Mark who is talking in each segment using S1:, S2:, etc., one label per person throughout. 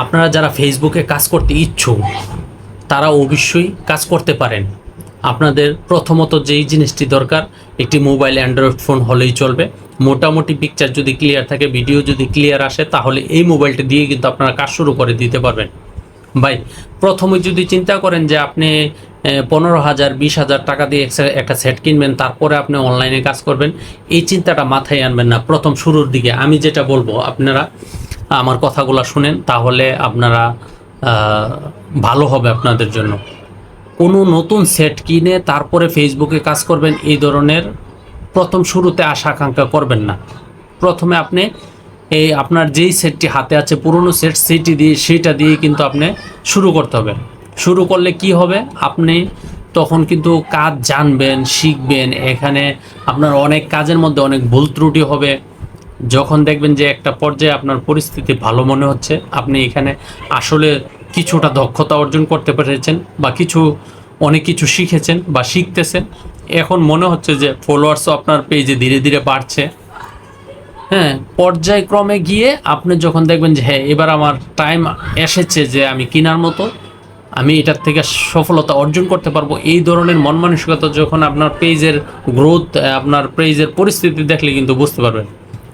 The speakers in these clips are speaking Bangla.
S1: আপনারা যারা ফেসবুকে কাজ করতে ইচ্ছুক, তারা অবশ্যই কাজ করতে পারেন। আপনাদের প্রথমত যেই জিনিসটি দরকার, একটি মোবাইল অ্যান্ড্রয়েড ফোন হলেই চলবে। মোটামুটি পিকচার যদি ক্লিয়ার থাকে ভিডিও যদি ক্লিয়ার আসে, তাহলে এই মোবাইলটি দিয়ে কিন্তু আপনারা কাজ শুরু করে দিতে পারবেন। ভাই, প্রথমে যদি চিন্তা করেন যে আপনি পনেরো হাজার, বিশ হাজার টাকা দিয়ে একটা- সেট কিনবেন, তারপরে আপনি অনলাইনে কাজ করবেন, এই চিন্তাটা মাথায় আনবেন না। প্রথম শুরুর দিকে আমি যেটা বলব, আপনারা আমার কথাগুলো শুনেন, তাহলে আপনারা ভালো হবে আপনাদের জন্য। কোনো নতুন সেট কিনে তারপরে ফেসবুকে কাজ করবেন, এই ধরনের প্রথম শুরুতে আশা আকাঙ্ক্ষা করবেন না। প্রথমে আপনি এই আপনার যেই সেটটি হাতে আছে, পুরনো সেট সেটি দিয়ে, সেটা দিয়ে কিন্তু আপনি শুরু করতে হবে। শুরু করলে কি হবে? আপনি তখন কিন্তু কাজ জানবেন, শিখবেন, এখানে আপনার অনেক কাজের মধ্যে অনেক ভুল ত্রুটি হবে। যখন দেখবেন যে একটা পর্যায়ে আপনার পরিস্থিতি ভালো মনে হচ্ছে, আপনি এখানে আসলে কিছুটা দক্ষতা অর্জন করতে পেরেছেন বা কিছু, অনেক কিছু শিখেছেন বা শিখতেছেন, এখন মনে হচ্ছে যে ফলোয়ার্সও আপনার পেজে ধীরে ধীরে বাড়ছে। হ্যাঁ পর্যায়ক্রমে গিয়ে আপনি যখন দেখবেন যে হ্যাঁ এবার আমার টাইম এসেছে যে আমি কেনার মতো, আমি এটার থেকে সফলতা অর্জন করতে পারব, এই ধরনের মন মানসিকতা যখন আপনার পেজের গ্রোথ আপনার পেজের পরিস্থিতি দেখলে কিন্তু বুঝতে পারবেন।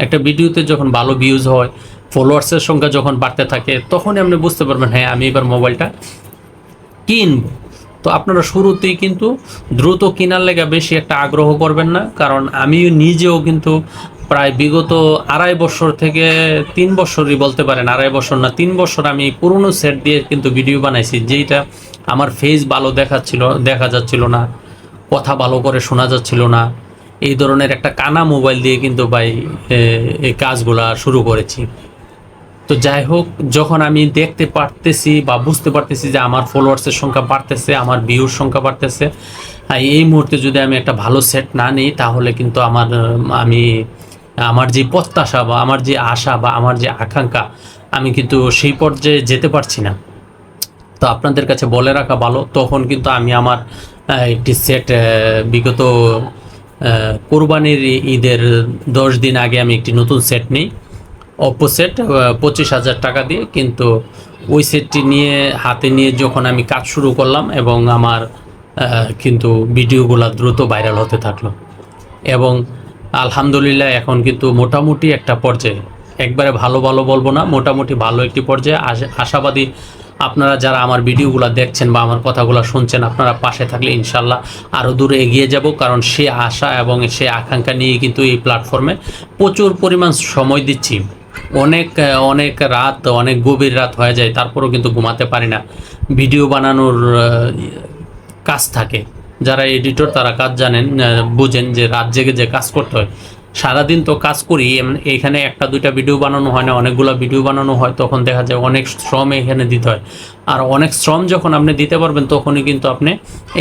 S1: একটা ভিডিওতে যখন ভালো ভিউজ হয় ফলোয়ার্সের সংখ্যা যখন বাড়তে থাকে, তখনই আপনি বুঝতে পারবেন হ্যাঁ আমি এবার মোবাইলটা কিনবো। তো আপনারা শুরুতেই কিন্তু দ্রুত কেনার লেগে বেশি একটা আগ্রহ করবেন না, কারণ আমি নিজেও কিন্তু প্রায় বিগত আড়াই বছর থেকে তিন বছরই বলতে পারেন, আড়াই বছর না, তিন বছর আমি পুরনো সেট দিয়ে কিন্তু ভিডিও বানাইছি, যেইটা আমার ফেস ভালো দেখাচ্ছিল, দেখা যাচ্ছিল না, কথা ভালো করে শোনা যাচ্ছিল না। এই ধরনের একটা কানা মোবাইল দিয়ে কিন্তু ভাই এই কাজগুলা শুরু করেছি। তো যাই হোক, যখন আমি দেখতে পারতেছি বা বুঝতে পারতেছি যে আমার ফলোয়ার্সের সংখ্যা বাড়তেছে, আমার ভিউর সংখ্যা বাড়তেছে এই মুহূর্তে যদি আমি একটা ভালো সেট না নিই, তাহলে কিন্তু আমার, আমি, আমার যে প্রত্যাশা বা আমার যে আশা বা আমার যে আকাঙ্ক্ষা, আমি কিন্তু সেই পর্যায়ে যেতে পারছি না। তো আপনাদের কাছে বলে রাখা ভালো, তখন কিন্তু আমি আমার একটি সেট বিগত কোরবানির ঈদের দশ দিন আগে আমি একটি নতুন সেট নিই। অপো সেট পঁচিশ হাজার টাকা দিয়ে, কিন্তু ওই সেটটি নিয়ে, হাতে নিয়ে যখন আমি কাজ শুরু করলাম এবং আমার কিন্তু ভিডিওগুলো দ্রুত ভাইরাল হতে থাকল। এবং আলহামদুলিল্লাহ এখন কিন্তু মোটামুটি একটা পর্যায়ে। একবারে ভালো ভালো বলব না, মোটামুটি ভালো একটি পর্যায়ে। আশ- আশাবাদী আপনারা যারা আমার ভিডিওগুলো দেখছেন বা আমার কথাগুলো শুনছেন, আপনারা পাশে থাকলে ইনশাল্লাহ আরও দূরে এগিয়ে যাব, কারণ সে আশা এবং সে আকাঙ্ক্ষা নিয়ে কিন্তু এই প্ল্যাটফর্মে প্রচুর পরিমাণ সময় দিচ্ছি। অনেক অনেক রাত, অনেক গভীর রাত হয়ে যায়, তারপরেও কিন্তু ঘুমাতে পারি না। ভিডিও বানানোর কাজ থাকে। যারা এডিটর তারা কাজ জানেন বুঝেন যে রাত জেগে যে কাজ করতে হয় সারাদিন তো কাজ করি এখানে একটা দুইটা ভিডিও বানানো হয় না, অনেকগুলো ভিডিও বানানো হয়, তখন দেখা যায় অনেক শ্রম এখানে দিতে হয়। আর অনেক শ্রম যখন আপনি দিতে পারবেন, তখনই কিন্তু আপনি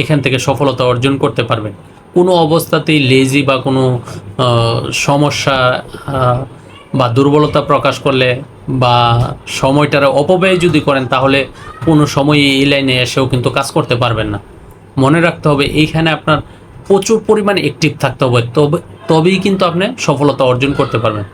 S1: এখান থেকে সফলতা অর্জন করতে পারবেন। কোনো অবস্থাতেই লেজি বা কোনো সমস্যা বা দুর্বলতা প্রকাশ করলে বা সময়টার অপব্যয় যদি করেন, তাহলে কোনো সময় এই লাইনে এসেও কিন্তু কাজ করতে পারবেন না। মনে রাখতে হবে, এইখানে আপনার প্রচুর পরিমাণে অ্যাক্টিভ থাকতে হবে। তবে তবেই কিন্তু আপনি সফলতা অর্জন করতে পারবেন।